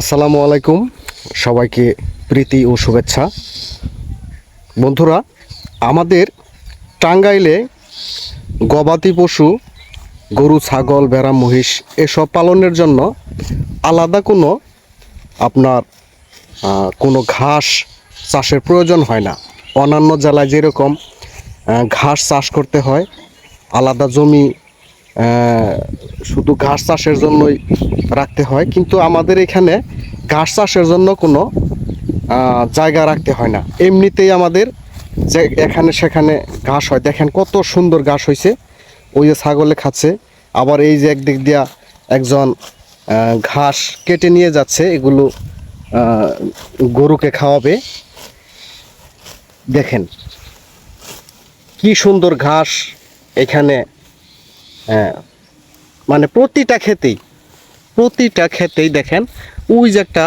আসসালামু আলাইকুম। সবাইকে প্রীতি ও শুভেচ্ছা। বন্ধুরা, আমাদের টাঙ্গাইলে গবাদি পশু, গরু, ছাগল, ভেড়া, মহিষ এসব পালনের জন্য আলাদা কোনো আপনার কোনো ঘাস চাষের প্রয়োজন হয় না। অন্যান্য জেলায় যেরকম ঘাস চাষ করতে হয়, আলাদা জমি শুধু ঘাস চাষের জন্যই রাখতে হয়, কিন্তু আমাদের এখানে ঘাস চাষের জন্য কোনো জায়গা রাখতে হয় না। এমনিতেই আমাদের যে এখানে সেখানে ঘাস হয়। দেখেন কত সুন্দর ঘাস হয়েছে ওই যে ছাগলে খাচ্ছে, আবার এই যে একদিক দিয়া একজন ঘাস কেটে নিয়ে যাচ্ছে, এগুলো গরুকে খাওয়াবে। দেখেন, কি সুন্দর ঘাস এখানে মানে প্রতিটা ক্ষেতেই প্রতিটা ক্ষেতেই দেখেন ওই যে একটা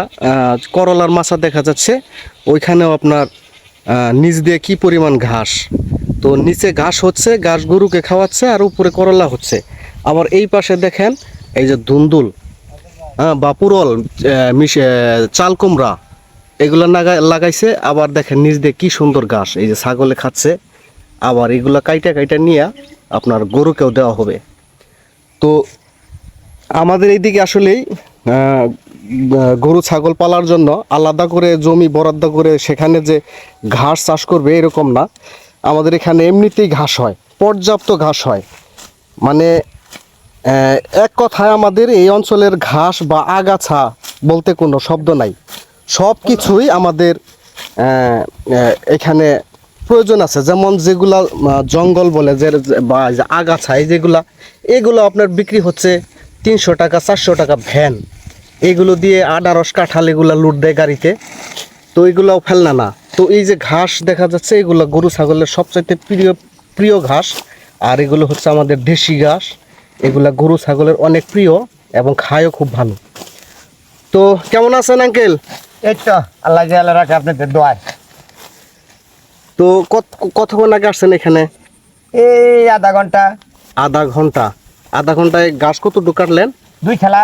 করলার মাছা দেখা যাচ্ছে ওইখানেও আপনার নিচ দিয়ে কি পরিমাণ ঘাস। তো নিচে ঘাস হচ্ছে ঘাস গরুকে খাওয়াচ্ছে আর উপরে করলা হচ্ছে। আবার এই পাশে দেখেন এই যে দুন্দুল হ্যাঁ বা পুরল আহ, মিশে চাল কুমড়া এগুলো লাগা- লাগাইছে। আবার দেখেন নিচ দিয়ে কি সুন্দর ঘাস এই যে ছাগলে খাচ্ছে। আবার এগুলো কাইটা কাইটা নিয়ে আপনার গরুকেও দেওয়া হবে। তো আমাদের এইদিকে আসলেই গরু ছাগল পালার জন্য আলাদা করে জমি বরাদ্দ করে সেখানে যে ঘাস চাষ করবে এরকম না। আমাদের এখানে এমনিতেই ঘাস হয়, পর্যাপ্ত ঘাস হয়। মানে এক কথায় আমাদের এই অঞ্চলের ঘাস বা আগাছা বলতে কোনো শব্দ নাই। সব কিছুই আমাদের এখানে প্রয়োজন আছে। যেমন যেগুলা জঙ্গল বলে, যে বা, যে আগাছা, এই যেগুলা, এগুলো আপনার বিক্রি হচ্ছে তিনশো টাকা, চারশো টাকা ভ্যান। এগুলো দিয়ে আনারস, কাঁঠাল এগুলো লুট দেয় গাড়িতে। তো এগুলাও ফেলনা না। তো এই যে ঘাস দেখা যাচ্ছে, এগুলো গরু, ছাগলের সবচাইতে প্রিয় প্রিয় ঘাস। আর এগুলো হচ্ছে আমাদের দেশি ঘাস। এগুলা গরু, ছাগলের অনেক প্রিয় এবং খায়ও খুব ভালো। তো কেমন আছেন, আঙ্কেল? এই তো, আল্লাহ আল্লাহ রাখে আপনাদের দোয়ায়। তো কত কতক্ষণ আগে আসছেন এখানে? এই আধা ঘণ্টা। আধা ঘণ্টা। আধা ঘন্টায় ঘাস কত কাটলেন দুই খেলা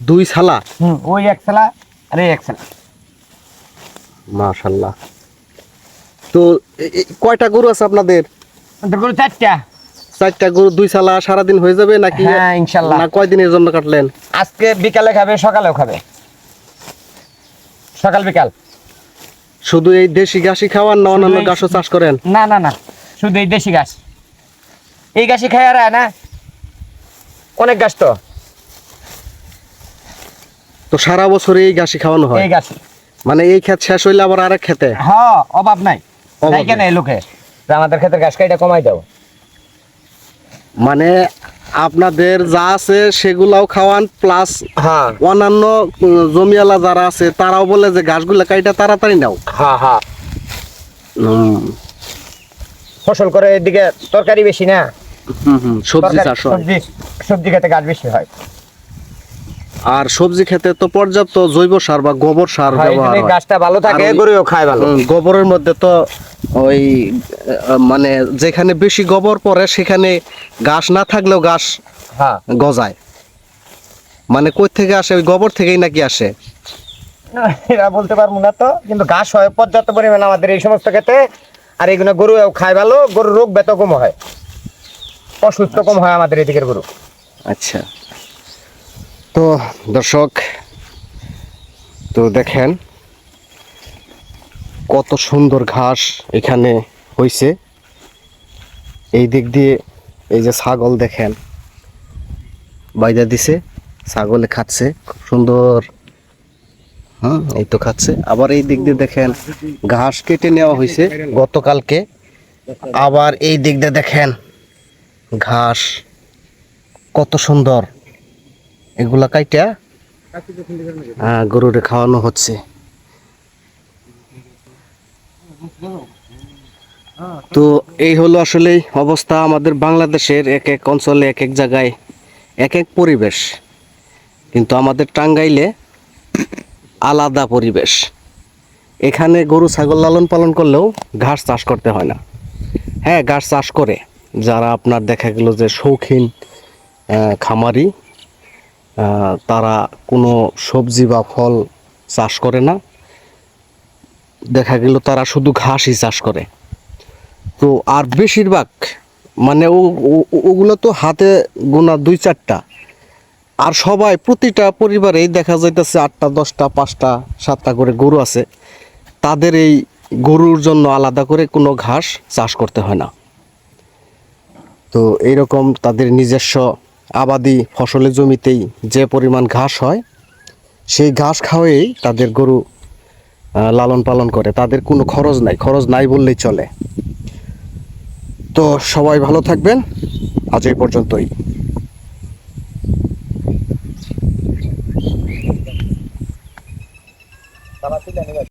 দুই ছালা হুম ওই এক খেলা আর এক খেলা মাশাল্লাহ। তো কয়টা গরু আছে আপনাদের? গরু চারটা। চারটা গরু দুই ছালা সারাদিন হয়ে যাবে নাকি হ্যাঁ, ইনশাল্লাহ। না কয়দিনের জন্য কাটলেন? আজকে বিকালে খাবে সকালেও খাবে। সকাল বিকাল। শুধু এই দেশি ঘাসই খাওয়ান না অন্যান্য ঘাসও চাষ করেন? না না না। শুধু এই দেশি গাছ। এই গাছই খায় আর না? অনেক গাছ তো। তো সারা বছর এই ঘাসই খাওয়ানো হয়? এই গাছ মানে এই ক্ষেত শেষ হইলে আবার আরেক খেতে হ্যাঁ অভাব নাই। অভাব নাই। কেন। এই লোকে আমাদের ক্ষেত্রে গাছ কাইটা কমাই দাও। মানে আপনাদের যা আছে সেগুলাও খাওয়ান প্লাস হ্যাঁ। অন্যান্য উম, জমিওয়ালা যারা আছে তারাও বলে যে ঘাসগুলা কাইটা তাড়াতাড়ি নাও। হ্যাঁ হ্যাঁ। ফসল করে এদিকে তরকারি বেশি না? হুম, হুম, সবজি চাষ সবজি সবজি খেতে গাছ বেশি হয়। আর সবজি খেতে তো পর্যাপ্ত জৈব সার বা গোবর সার হয়, ব্যবহার গাছটা ভালো থাকে গরুও খায় ভালো। গোবরের মধ্যে তো ওই মানে যেখানে বেশি গোবর পড়ে সেখানে ঘাস না থাকলেও ঘাস হ্যাঁ। গজায়। মানে কই থেকে আসে? ওই গোবর থেকেই নাকি আসে? এরা বলতে পারব না তো কিন্তু ঘাস হয় পর্যাপ্ত পরিমাণ আমাদের এই সমস্ত ক্ষেত্রে আর এগুলো গরু খায় ভালো গরুর রোগ ব্যত কম হয়। অসুস্থ কম হয় আমাদের এদিকের গরু। আচ্ছা। তো দর্শক তো দেখেন কত সুন্দর ঘাস এখানে হইছে। এই দিক দিয়ে এই যে ছাগল দেখেন, বাইদা দিছে, ছাগলে খাচ্ছে, খুব সুন্দর। হুম এই তো খাচ্ছে। আবার এই দিক দিয়ে দেখেন, ঘাস কেটে নেওয়া হয়েছে গতকালকে। আবার এই দিক দিয়ে দেখেন, ঘাস কত সুন্দর। এগুলা কাইটা হ্যাঁ গরুরে খাওয়ানো হচ্ছে। তো এই হলো আসলে অবস্থা আমাদের বাংলাদেশের এক এক অঞ্চলে, এক এক জায়গায়, এক এক পরিবেশ। কিন্তু আমাদের টাঙ্গাইলে আলাদা পরিবেশ। এখানে গরু, ছাগল লালন পালন করলেও ঘাস চাষ করতে হয় না। হ্যাঁ ঘাস চাষ করে। যারা আপনার দেখা গেল যে শৌখিন খামারি তারা কোনো সবজি বা ফল চাষ করে না। দেখা গেল তারা শুধু ঘাসই চাষ করে। তো আর বেশিরভাগ মানে ওগুলো তো হাতে গোনা দুই চারটা। আর সবাই, প্রতিটা পরিবারেই দেখা যাইতেছে আটটা, দশটা, পাঁচটা, সাতটা করে গরু আছে। তাদের এই গরুর জন্য আলাদা করে কোনো ঘাস চাষ করতে হয় না। তো এইরকম তাদের নিজস্ব আবাদি ফসলের জমিতেই যে পরিমাণ ঘাস হয়, সেই ঘাস খাওয়াই তাদের গরু লালন পালন করে। তাদের কোনো খরচ নাই। খরচ নাই বললেই চলে। তো সবাই ভালো থাকবেন। আজ এই পর্যন্তই।